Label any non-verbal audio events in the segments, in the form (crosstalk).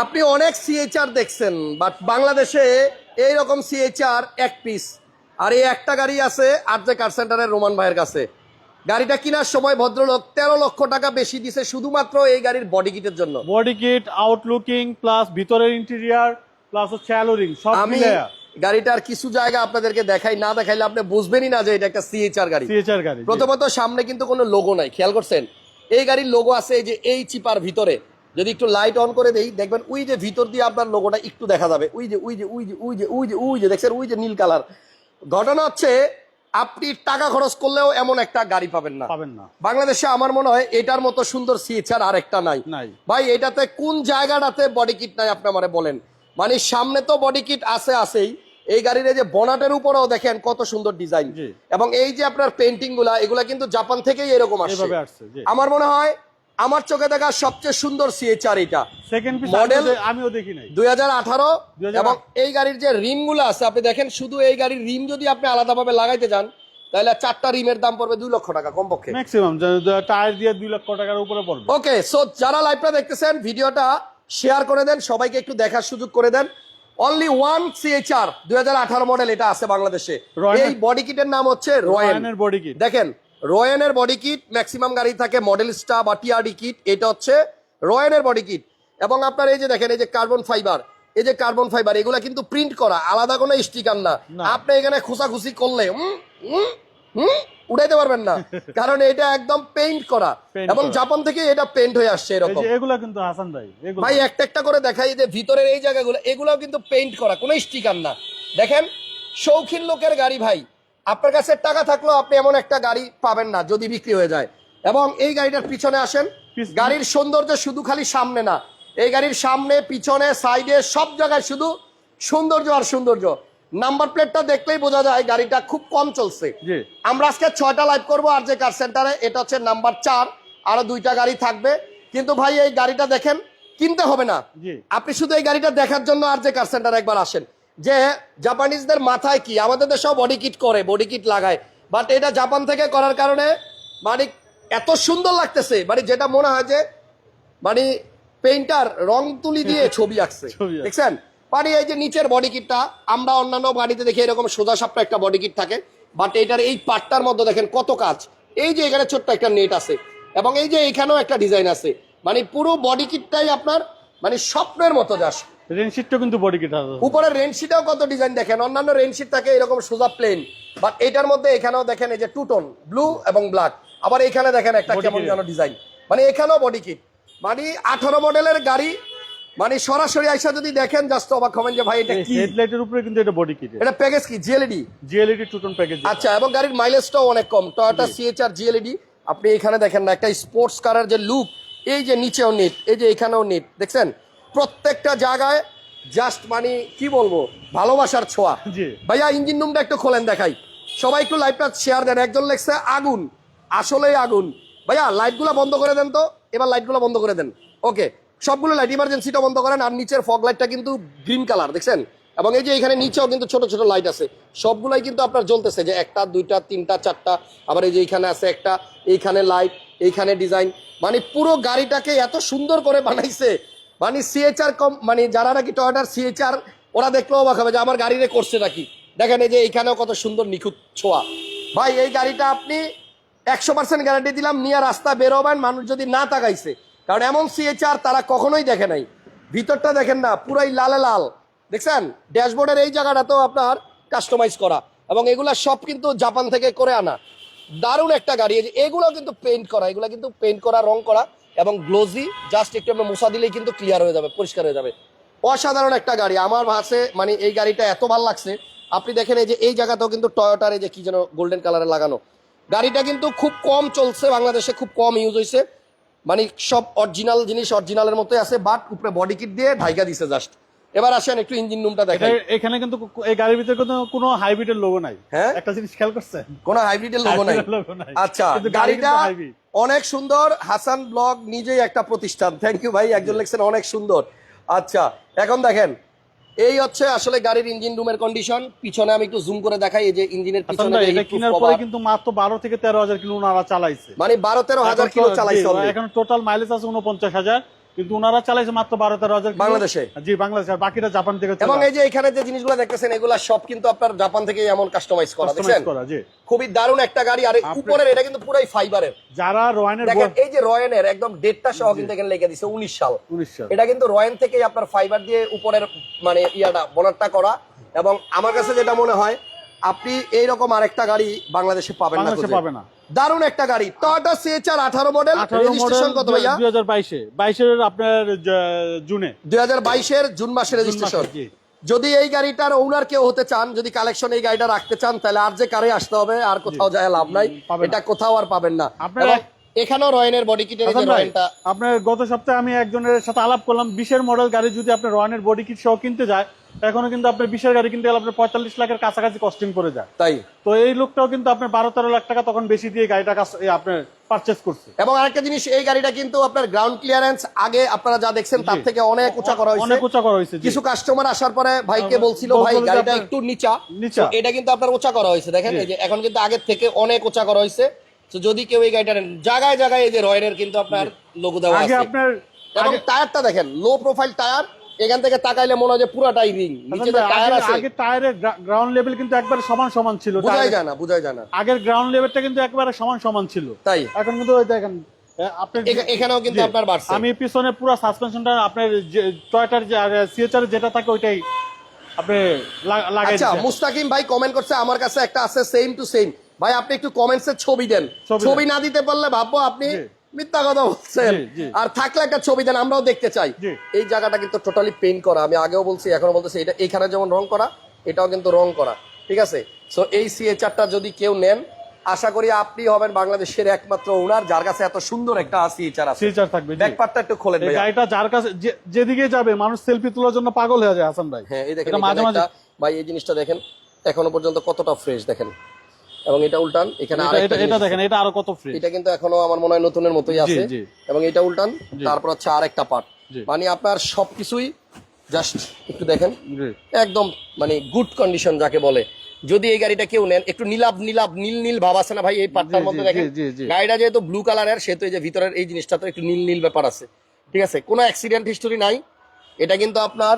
আপনি অনেক সিএইচআর দেখছেন বাট বাংলাদেশে এই রকম সিএইচআর এক পিস আর এই একটা গাড়ি আছে আরজে কার সেন্টারের রোমান ভাইয়ের কাছে। গাড়িটা কেনার সময় ভদ্রলোক তেরো লক্ষ টাকা বেশি দিছে শুধুমাত্র এই গাড়ির বডি কিটের জন্য। বডি কিট আউটলুকিং প্লাস ভিতরের ইন্টেরিয়ার প্লাস হচ্ছে অ্যালোরিং সব আমি গাড়িটার কিছু জায়গা আপনাদেরকে দেখাই না দেখাইলে আপনি বুঝবেনই না যে এটা একটা সিএইচআর গাড়ি। সিএচআর গাড়ি প্রথমত সামনে কিন্তু কোনো লোগো নাই খেয়াল করছেন? এই গাড়ির লোগো আছে এই যে এই চিপার ভিতরে। যদি একটু লাইট অন করে দেই দেখবেন ওই যে ভিতর দিয়ে আপনার লোগোটা একটু দেখা যাবে। ওই যে ওই যে ওই যে ওই যে ওই যে ওই যে দেখছেন? ওই যে নীল কালার ঘটনা হচ্ছে আপনি টাকা খরচ করলেও এমন একটা গাড়ি পাবেন না। পাবেন না। বাংলাদেশে আমার মনে হয় এটার মতো সুন্দর সিএচআর আর একটা নাই। ভাই এটাতে কোন জায়গাটাতে বডি কিট নাই আপনি আমারে বলেন? মানে সামনে তো বডি কিট আছে আছেই। এই গাড়ির এই যে বনাটের উপরেও দেখেন কত সুন্দর ডিজাইন এবং এই যে আপনার পেন্টিংগুলা এগুলা কিন্তু জাপান থেকেই এরকম আসছে। আমার মনে হয় আমার চোখে দেখা সবচেয়ে সুন্দর সিএচআর এটা। সেকেন্ড পিস আমিও দেখি নাই। দুই হাজার আঠারো এবং এই গাড়ির যে রিমগুলো আছে আপনি দেখেন শুধু এই গাড়ির রিম যদি আপনি আলাদাভাবে লাগাইতে যান তাহলে চারটা রিমের দাম পড়বে দুই লক্ষ টাকা কমপক্ষে। ম্যাক্সিমাম টায়ার দিয়ে দুই লক্ষ টাকার উপরে পড়বে। ওকে সো যারা লাইভটা দেখতেছেন ভিডিওটা শেয়ার করে দেন সবাইকে একটু দেখার সুযোগ করে দেন। অনলি ওয়ান সিএইচআর দুই হাজার আঠারো মডেল এটা আছে বাংলাদেশে। এই বডি কিটের নাম হচ্ছে রয়্যাল বডি কিট দেখেন রয়্যানের বডি কিট ম্যাক্সিমাম গাড়ি থাকে মডেল স্টার বা টিআরডি কিট এটা হচ্ছে রয়্যানের বডি কিট। এবং আপনার এই যে দেখেন এই যে কার্বন ফাইবার এই যে কার্বন ফাইবার এগুলা কিন্তু প্রিন্ট করা আলাদা কোনো স্টিকার না। আপনি এখানে খোসাখুসি করলে উড়াইতে পারবেন না। (laughs) কারণ এটা একদম পেইন্ট করা। এবং জাপান থেকে এটা পেন্ট হয়ে আসছে এরকম। এগুলা কিন্তু হাসান ভাই ভাই একটা একটা করে দেখাই যে ভিতরের এই জায়গাগুলো এগুলোও কিন্তু পেইন্ট করা কোনো স্টিকার না। দেখেন শৌখিন লোকের গাড়ি ভাই আপনার কাছে টাকা থাকলেও আপনি এমন একটা গাড়ি পাবেন না যদি বিক্রি হয়ে যায়। এবং এই গাড়িটার পিছনে আসেন গাড়ির সৌন্দর্য শুধু খালি সামনে না এই গাড়ির সামনে পিছনে সাইডে সব জায়গায় শুধু সৌন্দর্য আর সৌন্দর্য। নাম্বার প্লেটটা দেখলেই বোঝা যায় গাড়িটা খুব কম চলছে। আমরা আজকে ছয়টা লাইভ করব আর যে কার সেন্টারে এটা হচ্ছে নাম্বার চার আরও দুইটা গাড়ি থাকবে। কিন্তু ভাই এই গাড়িটা দেখেন কিনতে হবে না। আপনি শুধু এই গাড়িটা দেখার জন্য আর যে কার সেন্টার একবার আসেন। যে জাপানিজদের মাথায় কি? আমাদের দেশেও বডি কিট করে বডি কিট লাগায়। বাট এটা জাপান থেকে করার কারণে মানে এত সুন্দর লাগতেছে মানে যেটা মনে হয় যে মানে পেইন্টার রং তুলি দিয়ে (laughs) ছবি আঁকছে। দেখছেন? মানে এই যে নিচের বডি কিটটা আমরা অন্যান্য বাড়িতে দেখি এরকম সোজা সাপটা একটা বডি কিট থাকে বাট এটার এই পার্টটার মধ্যে দেখেন কত কাজ। এই যে এখানে ছোট্ট একটা নেট আছে এবং এই যে এখানেও একটা ডিজাইন আছে। মানে পুরো বডি কিটটাই আপনার মানে স্বপ্নের মতো যাস রেনশিটটা কিন্তু বডি কিট আছে। উপরের রেনশিটাও কত ডিজাইন দেখেন? অন্যান্য রেনশিট থাকে এরকম সোজা প্লেন বাট এটার মধ্যে এখানেও দেখেন এই যে টু টোন ব্লু এবং ব্ল্যাক আবার এখানে দেখেন একটা কেমন যেন ডিজাইন মানে এখানেও বডি কিট মানে আঠারো মডেলের গাড়ি মানে সরাসরি আইসা যদি দেখেন জাস্ট অবাক হবেন যে ভাই এটা কি? হেডলাইটের উপরে কিন্তু এটা বডি কিট এটা প্যাকেজ কি? জিএলইডি জিএলইডি টুটন প্যাকেজ আচ্ছা এবং গাড়ির মাইলেজটাও অনেক কম। টয়োটা সিএচআর জিএলইডি আপনি এখানে দেখেন না একটা স্পোর্টস কারের যে লুক এই যে নিচেও নেট এই যে এখানেও নেট দেখছেন? প্রত্যেকটা জায়গায় জাস্ট মানে কি বলব ভালোবাসার ছোঁয়া। ভাইয়া ইঞ্জিন রুমটা একটু খোলেন দেখাই। সবাই একটু লাইটটা শেয়ার দেন। একজন লেখছে আগুন। আসলেই আগুন। ভাইয়া লাইটগুলো বন্ধ করে দেন তো। এবার লাইটগুলো বন্ধ করে দেন। ওকে সবগুলো লাইট ইমার্জেন্সিটা বন্ধ করেন। আর নিচের ফগ লাইটটা কিন্তু গ্রিন কালার দেখছেন? এবং এই যে এখানে নিচেও কিন্তু ছোট ছোট লাইট আছে। সবগুলাই কিন্তু আপনার জ্বলতেছে। যে একটা দুইটা তিনটা চারটা আবার এই যে এইখানে আছে একটা এইখানে লাইট এইখানে ডিজাইন মানে পুরো গাড়িটাকে এত সুন্দর করে বানাইছে। মানে সিএচআর কম মানে যারা নাকি টয়োটার সিএচআর ওরা দেখলেও অবাক হবে যে আমার গাড়িরে করছে নাকি। দেখেন এই যে এইখানেও কত সুন্দর নিখুঁত ছোঁয়া। ভাই, এই গাড়িটা আপনি একশো পার্সেন্ট গ্যারান্টি দিলাম, নিয়ে রাস্তা বেরোবেন, মানুষ যদি না তাকাইছে। কারণ এমন সিএচআর তারা কখনোই দেখে নাই। ভিতরটা দেখেন না, পুরাই লালে লাল। দেখছেন? ড্যাশবোর্ডের এই জায়গাটাতেও আপনার কাস্টমাইজ করা। এবং এগুলা সব কিন্তু জাপান থেকে করে আনা। দারুণ একটা গাড়ি। এগুলো কিন্তু পেইন্ট করা, এগুলো কিন্তু পেইন্ট করা, রং করা। এবং গ্লোজি, জাস্ট একটু আমরা মশা দিলেই কিন্তু ক্লিয়ার হয়ে যাবে, পরিষ্কার হয়ে যাবে। অসাধারণ একটা গাড়ি। আমার ভাষে মানে এই গাড়িটা এত ভালো লাগছে। আপনি দেখেন এই যে, এই জায়গাতেও কিন্তু টয়োটার যে কি যেন গোল্ডেন কালারে লাগানো। গাড়িটা কিন্তু খুব কম চলছে, বাংলাদেশে খুব কম ইউজ হয়েছে। মানে সব অরিজিনাল জিনিস অরিজিনালের মতোই আছে বাট উপরে বডি কিট দিয়ে ঢাইকা দিছে জাস্ট এবার আসেন একটু ইঞ্জিন রুমটা দেখাই। এখানে কিন্তু এই গাড়ির ভিতরে কিন্তু কোনো হাইব্রিডের লোগো নাই। হ্যাঁ? একটা জিনিস খেয়াল করছেন? কোনো হাইব্রিডের লোগো নাই। আচ্ছা গাড়িটা অনেক সুন্দর। হাসান ব্লগ নিজেই একটা প্রতিষ্ঠান। থ্যাংক ইউ ভাই একজন লিখছেন অনেক সুন্দর। আচ্ছা এখন দেখেন এই হচ্ছে আসলে গাড়ির ইঞ্জিন রুমের কন্ডিশন পিছনে আমি একটু জুম করে দেখাই এই যে ইঞ্জিনের পিছনে এটা কেনার পরে কিন্তু মাত্র বারো থেকে তেরো হাজার কিলো ওনারা চালাইছে। মানে বারো তেরো হাজার এখন কিলো চালাইছে এখন টোটাল মাইলেজ আছে উনপঞ্চাশ হাজার। কিন্তু ওনারা চালাইছে মাত্র বারো তেরো হাজার বাংলাদেশে? জি বাংলাদেশে। আর বাকিটা জাপান থেকে এবং এই যে এখানে যে জিনিসগুলো দেখতেছেন এগুলা সব কিন্তু আপনার জাপান থেকে এমন কাস্টমাইজ করা দেখছেন? খুবই দারুণ একটা গাড়ি আর উপরের এটা কিন্তু পুরাই ফাইবারের যারা রয়্যানের দেখেন এই যে রয়্যানের একদম ডেটটা সহ কিন্তু এখানে লেগে দিছে উনিশ সাল। উনিশশো এটা কিন্তু রয়্যান থেকে আপনার ফাইবার দিয়ে উপরের মানে ইয়াটা বনারটা করা। এবং আমার কাছে যেটা মনে হয় আপনি এইরকম আরেকটা গাড়ি বাংলাদেশে পাবেন না পাবে না। দারুণ একটা গাড়ি। টয়োটা সিএচআর আঠারো মডেল আঠারো মডেল রেজিস্ট্রেশন কত ভাইয়া? দুই হাজার বাইশে। বাইশের আপনার জুনে। দুই হাজার বাইশের জুন মাসের রেজিস্ট্রেশন যদি এই গাড়িটার ওনার কেউ হতে চান যদি কালেকশন এই গাড়িটা রাখতে চান তাহলে আর যে কারে আসতে হবে আর কোথাও যায় লাভ নাই। এটা কোথাও আর পাবেন না। আপনারা- এখানেও রয়্যানের বডি কিটের যে হাসান আপনার গত সপ্তাহে আমি একজনের সাথে আলাপ করলাম বিশের মডেল গাড়ি যদি আপনার রয়্যানের বডি কিট সহ কিনতে যায় এখনও কিন্তু আপনার বিশের গাড়ি কিনতে গেলে আপনার পঁয়তাল্লিশ লাখের কাছাকাছি কস্টিং পড়ে যায়। তাই? তো এই লোকটাও কিন্তু আপনার বারো তেরো লাখ টাকা তখন বেশি দিয়ে গাড়িটা কাছ- আপনার পারচেস করছে। এবং আরেকটা জিনিস এই গাড়িটা কিন্তু আপনার গ্রাউন্ড ক্লিয়ারেন্স আগে আপনারা যা দেখছেন তার থেকে অনেক উঁচা করা হয়েছে। অনেক উঁচা করা হয়েছে কিছু কাস্টমার আসার পরে ভাইকে বলছিল ভাই গাড়িটা একটু নিচা। নিচা। এটা কিন্তু আপনার উঁচা করা হয়েছে দেখেন এই যে এখন কিন্তু আগের থেকে অনেক উঁচা করা হয়েছে। তো যদি কেউ এই গাড়িটা জায়গায় জায়গায় এই যে রয়্যালের কিন্তু আপনার লোগো দেওয়া আগে আপনার এবং টায়ারটা দেখেন লো প্রোফাইল টায়ার এখান থেকে তাকাইলে মনে হয় যে পুরাটাই রিং। নিচে যে টায়ার আছে। আগে টায়ারের গ্রাউন্ড লেভেল কিন্তু একবারে সমান সমান ছিল বুঝাই যায় না বুঝাই যায় না। আগের গ্রাউন্ড লেভেলটা কিন্তু একবারে সমান সমান ছিল। তাই। এখন কিন্তু ওই দেখেন এখানেও কিন্তু আপনার বাড়ছে। আমি পিছনে পুরো সাসপেনশনটা আপনার টয়টার যে সিএচআর যেটা থাকে ওইটাই আপনি লাগাই আচ্ছা মুস্তাকিম ভাই কমেন্ট করছে আমার কাছে একটা আছে সেম টু সেম ভাই আপনি একটু কমেন্টস এর ছবি দেন। ছবি না দিতে পারলে ভাববো আপনি। মিথ্যা কথা বলছেন। আর থাকলে একটা ছবি দেন আমরাও দেখতে চাই। এই জায়গাটা কিন্তু টোটালি পেইন্ট করা। আমি আগেও বলছি এখনও বলতেছি এটা এখানে যেমন রং করা এটাও কিন্তু রং করা। ঠিক আছে? সো এই সিএচআরটা যদি কেউ নেন আশা করি আপনি হবেন বাংলাদেশের একমাত্র ওনার যার কাছে এত সুন্দর একটা সিএচআর আছে। সিএচআর থাকবে। ব্যাকপার্টটা একটু খোলেন ভাই গাড়িটা যার কাছে যেদিকে যাবে মানুষ সেলফি তোলার জন্য পাগল হয়ে যায় হাসান ভাই। হ্যাঁ এই দেখেন মাঝে মাঝে ভাই এই জিনিসটা দেখেন এখনও পর্যন্ত কতটা ফ্রেশ দেখেন। এবং এটা উল্টান এখানে এটা- দেখেন এটা আরও কত ফ্রি এটা কিন্তু এখনও আমার মনে হয় নতুনের মতোই আছে। এবং এটা উল্টান তারপর হচ্ছে আরেকটা পার্ট মানে আপনার সবকিছুই জাস্ট একটু দেখেন। একদম মানে গুড কন্ডিশন যাকে বলে। যদি এই গাড়িটা কেউ নেন একটু নীলাভ নীলাভ নীল নীল ভাব আছে না ভাই এই পার্টটার মধ্যে দেখেন। গাড়িটা যেহেতু ব্লু কালারের সেহেতু এই যে ভিতরের এই জিনিসটা তো একটু নীল নীল ব্যাপার আছে। ঠিক আছে? কোনো অ্যাক্সিডেন্ট হিস্টোরি নাই। এটা কিন্তু আপনার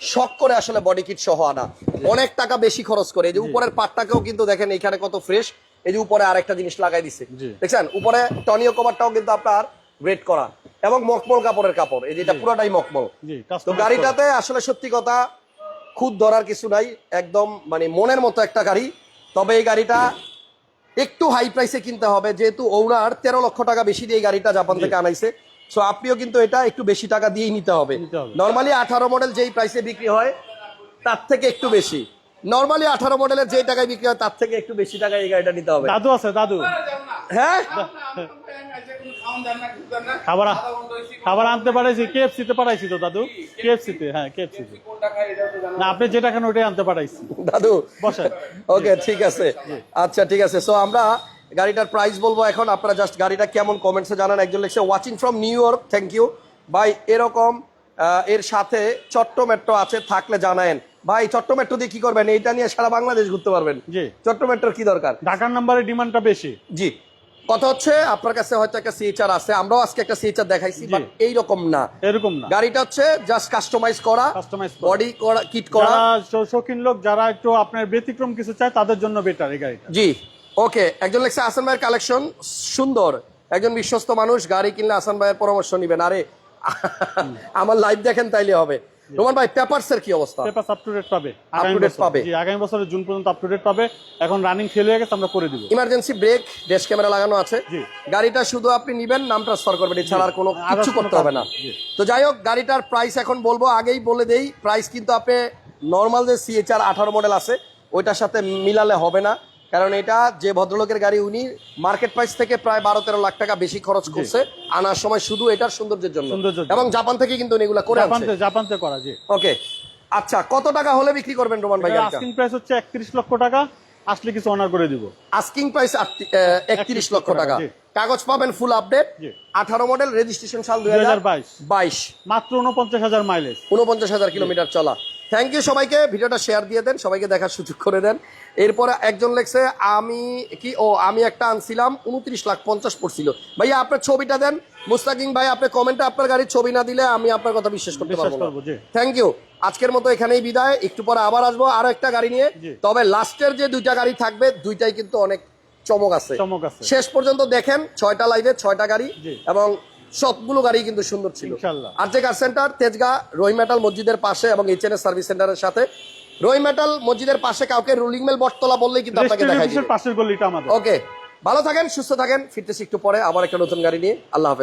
শখ করে আসলে বডি কিট সহ আনা। অনেক টাকা বেশি খরচ করে। এই যে উপরের পাটটাকেও কিন্তু দেখেন এখানে কত ফ্রেশ এই যে উপরে আরেকটা জিনিস লাগাই দিছে। দেখছেন? উপরে টনিও কভারটাও কিন্তু আপনার গ্রেড করা। এবং মকমল কাপড়ের কাপড়। এই যেটা পুরোটাই মকমল। তো গাড়িটাতে আসলে সত্যি কথা খুদ ধরার কিছু নাই। একদম মানে মনের মতো একটা গাড়ি। তবে এই গাড়িটা একটু হাই প্রাইসে কিনতে হবে। যেহেতু ওনার তেরো লক্ষ টাকা বেশি দিয়ে এই গাড়িটা জাপান থেকে আনাইছে। সো আপনিও কিন্তু এটা একটু বেশি টাকা দিয়েই নিতে হবে। নর্মালি আঠারো মডেল যেই প্রাইসে বিক্রি হয় তার থেকে একটু বেশি। নর্মালি আঠারো মডেলের যেই টাকায় বিক্রি হয় তার থেকে একটু বেশি টাকায় এই গাড়িটা নিতে হবে। দাদু আছে দাদু। হ্যাঁ? খাবার খাবার আনতে কেএফসি তে পাঠাইছি তো দাদু। কেএফসি তে হ্যাঁ কেএফসি তে। না আপনি যেটা খান ওটাই আনতে পাঠাইছি দাদু। বসেন। ওকে ঠিক আছে। আচ্ছা ঠিক আছে। সো আমরা গাড়িটার প্রাইস বলব এখন। আপনারা জাস্ট গাড়িটা কেমন কমেন্টসে জানান। একজন লিখছে watching from New York thank you ভাই এরকম এর সাথে চট্ট মেট্রো আছে থাকলে জানায়েন। ভাই চট্ট মেট্রো দিয়ে কি করবেন? এইটা নিয়ে সারা বাংলাদেশ ঘুরতে পারবেন। জি। চট্ট মেট্রোর কি দরকার? ঢাকার নাম্বারের ডিমান্ডটা বেশি। জি। কথা হচ্ছে আপনার কাছে হয়তো একটা সিএচআর আছে। আমরাও আজকে একটা সিএচআর দেখাইছি। বাট এইরকম না। এরকম না। গাড়িটা হচ্ছে জাস্ট কাস্টমাইজ করা কাস্টমাইজ বডি করা কিট করা। শৌখিন লোক যারা একটু আপনার ব্যতিক্রম কিছু চায় তাদের জন্য বেটার এই গাড়িটা। জি। ওকে একজন লেখছে আসান ভাইয়ের কালেকশন সুন্দর। একজন বিশ্বস্ত মানুষ গাড়ি কিনলে আসান ভাইয়ের পরামর্শ নিবেন। আরে আমার লাইভ দেখেন তাইলে হবে। রোমান ভাই পেপারস এর কি অবস্থা? পেপার আপ টু ডেট পাবে। আগামী date বছর। পাবে। জি আগামী বছরের জুন পর্যন্ত আপ টু ডেট পাবে। এখন রানিং ফেল হয়ে গেছে আমরা করে দিব। ইমার্জেন্সি ব্রেক ড্যাশ ক্যামেরা লাগানো আছে। জি। গাড়িটা শুধু আপনি নিবেন নাম ট্রান্সফার করবেন এছাড়া আর কোনো কিছু করতে হবে না। তো যাই হোক গাড়িটার প্রাইস এখন বলব আগেই বলে দেই প্রাইস কিন্তু আপনি নর্মাল যে সিএচআর আঠারো মডেল আছে ওইটার সাথে মিলালে হবে না। কারণ এটা যে ভদ্রলোকের গাড়ি উনি মার্কেট প্রাইস থেকে প্রায় বারো তেরো লাখ টাকা বেশি খরচ করছে। আনার সময় শুধু এটার সৌন্দর্যের জন্য। এবং জাপান থেকে কিন্তু এগুলা করে জাপান থেকে- করা জি। ওকে আচ্ছা কত টাকা হলে বিক্রি করবেন রোমান ভাই আস্কিং প্রাইস হচ্ছে একত্রিশ লক্ষ টাকা। আসলে কিছু অনার করে দিব। আস্কিং প্রাইস একত্রিশ লক্ষ টাকা কাগজ পাবেন ফুল আপডেট জি। আঠারো মডেল রেজিস্ট্রেশন সাল দুই হাজার 2022 বাইশ। মাত্র উনপঞ্চাশ হাজার মাইলেজ উনপঞ্চাশ হাজার কিলোমিটার চলা। থ্যাংক ইউ সবাইকে ভিডিওটা শেয়ার দিয়ে দেন সবাইকে দেখার সুযোগ করে দেন। এরপরে একজন লেখছে আমি কি? ও আমি একটা আনছিলাম উনত্রিশ লাখ পঞ্চাশ পড়ছিল। ভাইয়া আপনার ছবিটা দেন। মুস্তাকিম ভাই আপনি কমেন্টে আপনার গাড়ির ছবি না দিলে আমি আপনার কথা বিশ্বাস করতে পারব না। থ্যাংক ইউ আজকের মতো এখানেই বিদায়। একটু পরে আবার আসব আরও একটা গাড়ি নিয়ে। তবে লাস্টের যে দুইটা গাড়ি থাকবে দুইটাই কিন্তু অনেক চমক আছে। শেষ পর্যন্ত দেখেন ছয়টা লাইভে ছয়টা গাড়ি এবং সবগুলো গাড়ি কিন্তু সুন্দর ছিল। আর যে কার সেন্টার তেজগা রোই মেটাল মসজিদের পাশে এবং এইচ এন এস সার্ভিস সেন্টারের সাথে। রোই মেটাল মসজিদের পাশে কাউকে রুলিং মেল বটতলা বললেই কিন্তু আপনাকে দেখাই অফিসের পাশের গলিটা আমাদের। ওকে ভালো থাকেন সুস্থ থাকেন ফিরতেছি একটু পরে আবার একটা নতুন গাড়ি নিয়ে। আল্লাহ হাফেজ।